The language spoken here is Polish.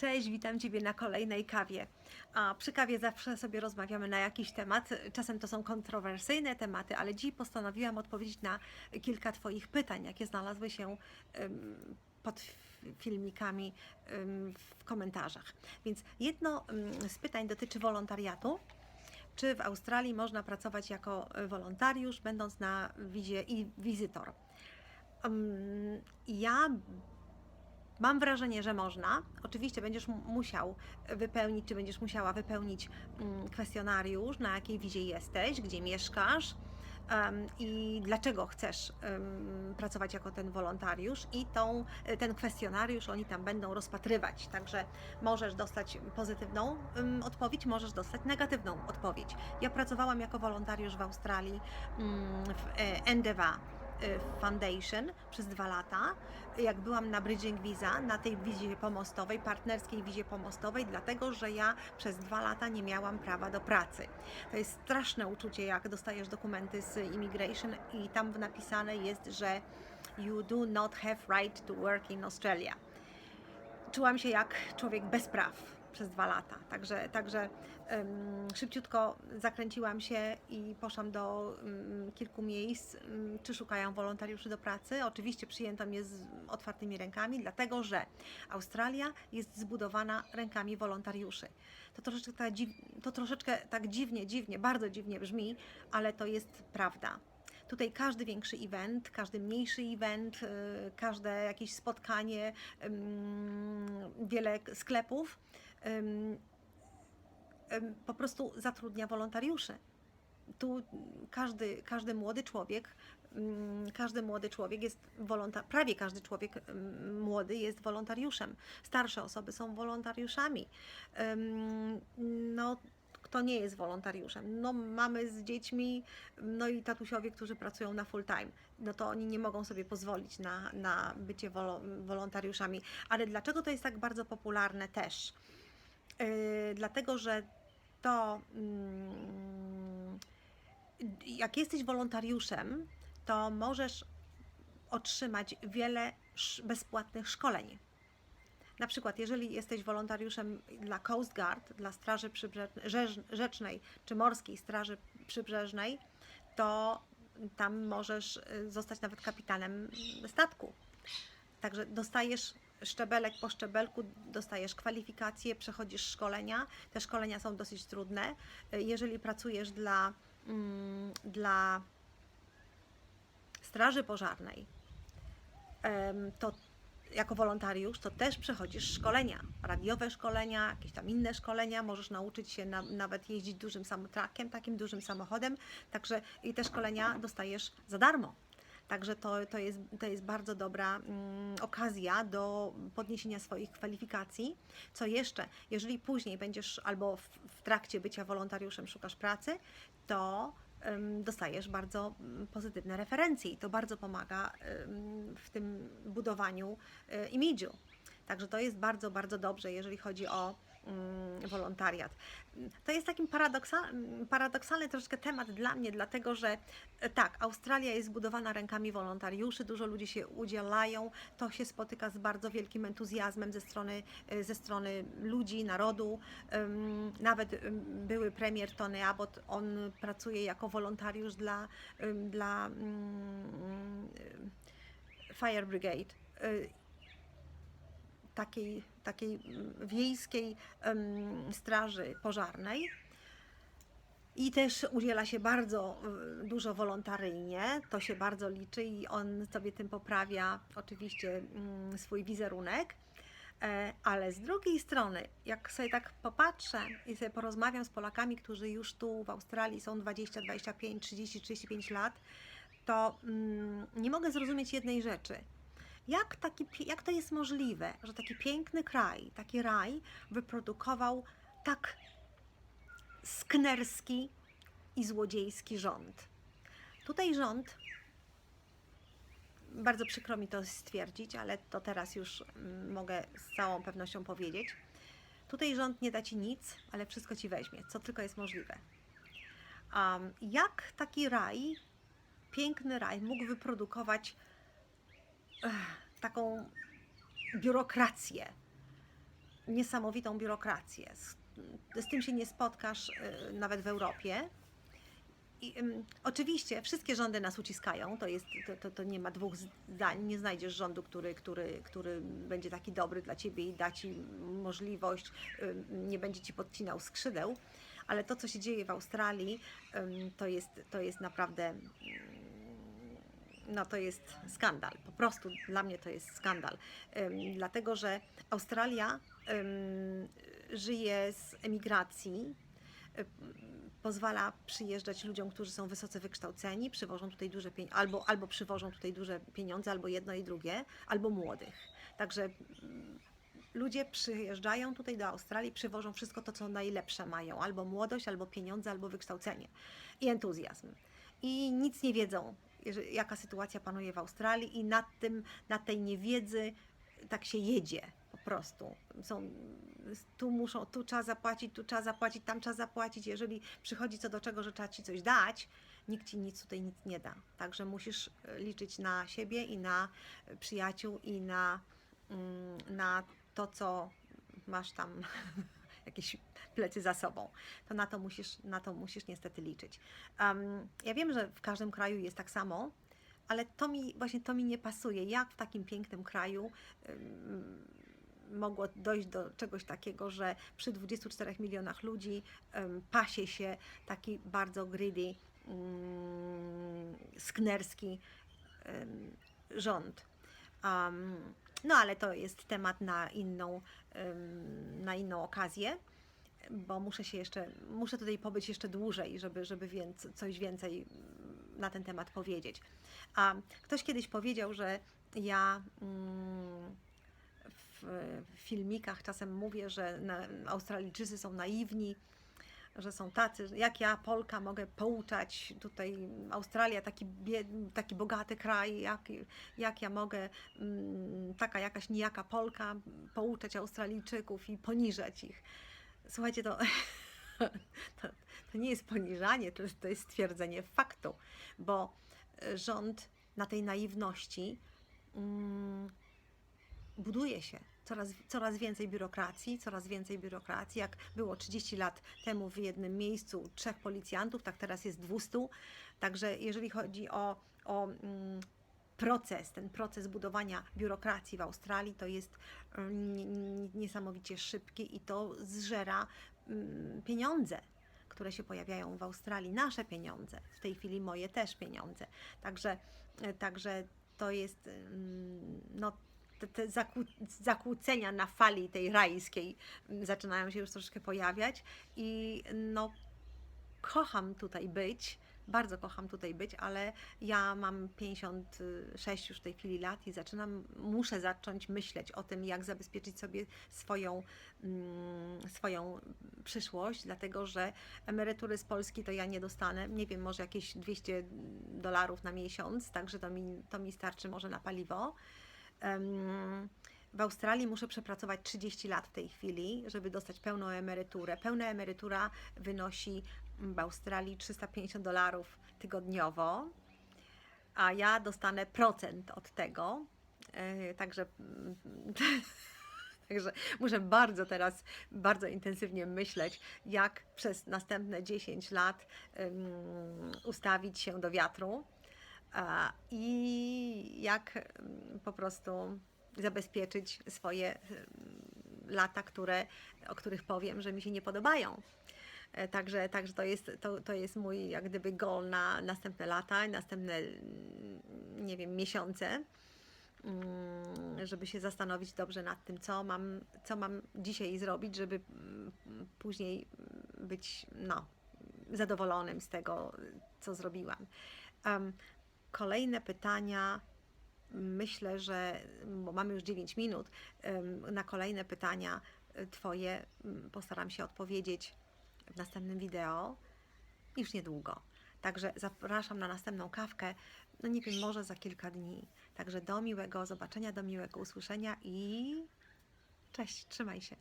Cześć, witam Ciebie na kolejnej kawie. A przy kawie zawsze sobie rozmawiamy na jakiś temat. Czasem to są kontrowersyjne tematy, ale dziś postanowiłam odpowiedzieć na kilka Twoich pytań, jakie znalazły się pod filmikami w komentarzach. Więc jedno z pytań dotyczy wolontariatu. Czy w Australii można pracować jako wolontariusz, będąc na wizie i wizytor? Ja Mam wrażenie, że można. Oczywiście będziesz mu- musiał wypełnić, czy będziesz musiała wypełnić mm, kwestionariusz, na jakiej wizie jesteś, gdzie mieszkasz i dlaczego chcesz pracować jako ten wolontariusz. I tą, ten kwestionariusz oni tam będą rozpatrywać. Także możesz dostać pozytywną odpowiedź, możesz dostać negatywną odpowiedź. Ja pracowałam jako wolontariusz w Australii mm, w e, e, Foundation przez dwa lata, jak byłam na Bridging Visa, na tej wizie pomostowej, partnerskiej wizie pomostowej, dlatego że ja przez dwa lata nie miałam prawa do pracy. To jest straszne uczucie, jak dostajesz dokumenty z immigration i tam napisane jest, że you do not have right to work in Australia. Czułam się jak człowiek bez praw przez dwa lata. Także, także em, szybciutko zakręciłam się i poszłam do em, kilku miejsc, em, czy szukają wolontariuszy do pracy. Oczywiście przyjęto mnie z otwartymi rękami, dlatego że Australia jest zbudowana rękami wolontariuszy. To troszeczkę, dziw, to troszeczkę tak dziwnie, dziwnie, bardzo dziwnie brzmi, ale to jest prawda. Tutaj każdy większy event, każdy mniejszy event, y, każde jakieś spotkanie, ym, wiele sklepów po prostu zatrudnia wolontariuszy. Tu każdy, każdy młody człowiek, każdy młody człowiek jest wolonta- prawie każdy człowiek młody jest wolontariuszem. Starsze osoby są wolontariuszami. No, kto nie jest wolontariuszem? No, mamy z dziećmi, no i tatusiowie, którzy pracują na full time. No to oni nie mogą sobie pozwolić na, na bycie wolo- wolontariuszami. Ale dlaczego to jest tak bardzo popularne też? Yy, dlatego, że to mm, jak jesteś wolontariuszem, to możesz otrzymać wiele bezpłatnych szkoleń. Na przykład, jeżeli jesteś wolontariuszem dla Coast Guard, dla Straży Rzecznej czy Morskiej Straży Przybrzeżnej, to tam możesz y, zostać nawet kapitanem statku. Także dostajesz szczebelek po szczebelku, dostajesz kwalifikacje, przechodzisz szkolenia. Te szkolenia są dosyć trudne. Jeżeli pracujesz dla, mm, dla Straży Pożarnej, to jako wolontariusz, to też przechodzisz szkolenia, radiowe szkolenia, jakieś tam inne szkolenia, możesz nauczyć się na, nawet jeździć dużym samotrakiem, takim dużym samochodem, także i te szkolenia dostajesz za darmo. Także to, to, jest, to jest bardzo dobra mm, okazja do podniesienia swoich kwalifikacji. Co jeszcze, jeżeli później będziesz albo w, w trakcie bycia wolontariuszem szukasz pracy, to dostajesz bardzo mm, pozytywne referencje i to bardzo pomaga w tym budowaniu e, imidżu. Także to jest bardzo, bardzo dobrze, jeżeli chodzi o wolontariat. To jest takim paradoksa, mm, paradoksalny troszkę temat dla mnie, dlatego że e, tak, Australia jest zbudowana rękami wolontariuszy, dużo ludzi się udzielają, to się spotyka z bardzo wielkim entuzjazmem ze strony, e, ze strony ludzi, narodu. Nawet były premier Tony Abbott, on pracuje jako wolontariusz dla, dla ym, y, Fire Brigade. Takiej, takiej mm, wiejskiej straży pożarnej. I też udziela się bardzo y, dużo wolontaryjnie, to się bardzo liczy i on sobie tym poprawia oczywiście mm, swój wizerunek. E, Ale z drugiej strony, jak sobie tak popatrzę i sobie porozmawiam z Polakami, którzy już tu w Australii są 20, 25, 30, 35 lat, to mm, nie mogę zrozumieć jednej rzeczy. Jak, taki, jak to jest możliwe, że taki piękny kraj, taki raj wyprodukował tak sknerski i złodziejski rząd? Tutaj rząd bardzo przykro mi to stwierdzić, ale to teraz już mm, mogę z całą pewnością powiedzieć. Tutaj rząd nie da ci nic, ale wszystko ci weźmie, co tylko jest możliwe. Um, jak taki raj, piękny raj, mógł wyprodukować taką biurokrację, niesamowitą biurokrację. Z, z tym się nie spotkasz y, nawet w Europie. I, ym, oczywiście wszystkie rządy nas uciskają, to, jest, to, to, to nie ma dwóch zdań. Nie znajdziesz rządu, który, który, który będzie taki dobry dla ciebie i da ci możliwość, ym, nie będzie ci podcinał skrzydeł. Ale to, co się dzieje w Australii, ym, to, jest, to jest naprawdę. ym, No, to jest skandal. Po prostu dla mnie to jest skandal. Dlatego, że Australia żyje z emigracji pozwala przyjeżdżać ludziom, którzy są wysoce wykształceni, przywożą tutaj duże pieniądze, albo, albo przywożą tutaj duże pieniądze, albo jedno i drugie, albo młodych. Także mm, ludzie przyjeżdżają tutaj do Australii, przywożą wszystko to, co najlepsze mają, albo młodość, albo pieniądze, albo wykształcenie i entuzjazm. I nic nie wiedzą, jaka sytuacja panuje w Australii i nad tym, na tej niewiedzy tak się jedzie po prostu. Są, tu muszą, tu trzeba zapłacić, tu trzeba zapłacić, tam trzeba zapłacić. Jeżeli przychodzi co do czego, że trzeba ci coś dać, nikt ci nic tutaj nic nie da. Także musisz e, liczyć na siebie i na e, przyjaciół i na, mm, na to, co masz tam jakieś plecy za sobą. To na to musisz, na to musisz niestety liczyć. Em, ja wiem, że w każdym kraju jest tak samo, ale to mi właśnie to mi nie pasuje. Jak w takim pięknym kraju em, mogło dojść do czegoś takiego, że przy 24 milionach ludzi em, pasie się taki bardzo greedy, mm, sknerski em, rząd. Am, no ale to jest temat na inną, na inną okazję, bo muszę się jeszcze, muszę tutaj pobyć jeszcze dłużej, żeby, żeby więc, coś więcej na ten temat powiedzieć. A ktoś kiedyś powiedział, że ja mm, w, filmikach czasem mówię, że Australijczycy są naiwni, że są tacy, jak ja, Polka, mogę pouczać tutaj Australia, taki, taki bogaty kraj, jak, jak ja mogę, mm, taka jakaś nijaka Polka, pouczać Australijczyków i poniżać ich. Słuchajcie, to, to, to nie jest poniżanie, to, jest- stwierdzenie faktu, bo rząd na tej naiwności mm, buduje się. Coraz, coraz więcej biurokracji, coraz więcej biurokracji. Jak było 30 lat temu w jednym miejscu trzech policjantów, tak teraz jest 200. Także jeżeli chodzi o, o mm, proces, ten proces budowania biurokracji w Australii, to jest mm, nie- nie- niesamowicie szybki i to zżera mm, pieniądze które się pojawiają w Australii, nasze pieniądze, w tej chwili moje też pieniądze. Także, e, także to jest te, te zakłó- zakłócenia na fali tej rajskiej mm, zaczynają się już troszeczkę pojawiać i no kocham tutaj być, bardzo kocham tutaj być, ale ja mam 56 już w tej chwili lat i zaczynam, muszę zacząć myśleć o tym, jak zabezpieczyć sobie swoją, mm, swoją przyszłość, dlatego że emerytury z Polski to ja nie dostanę, nie wiem, może jakieś 200 dolarów na miesiąc, także to mi, to mi starczy może na paliwo. W Australii muszę przepracować 30 lat w tej chwili, żeby dostać pełną emeryturę. Pełna emerytura wynosi w Australii 350 dolarów tygodniowo, a ja dostanę procent od tego. E, Także, mm, także muszę bardzo teraz, bardzo intensywnie myśleć, jak przez następne 10 lat em, ustawić się do wiatru i jak em, po prostu zabezpieczyć swoje em, lata, które, o których powiem, że mi się nie podobają. E, Także, także to, jest, to, to jest mój jak gdyby goal na następne lata, następne, mm, nie wiem, miesiące, mm, żeby się zastanowić dobrze nad tym, co mam, co mam dzisiaj zrobić, żeby mm, później mm, być no, zadowolonym z tego, co zrobiłam. Kolejne pytania. Myślę, że bo mamy już 9 minut, na kolejne pytania y, Twoje postaram się odpowiedzieć w następnym wideo już niedługo. Także zapraszam na następną kawkę, no nie wiem, może za kilka dni. Także do miłego zobaczenia, do miłego usłyszenia i cześć, trzymaj się.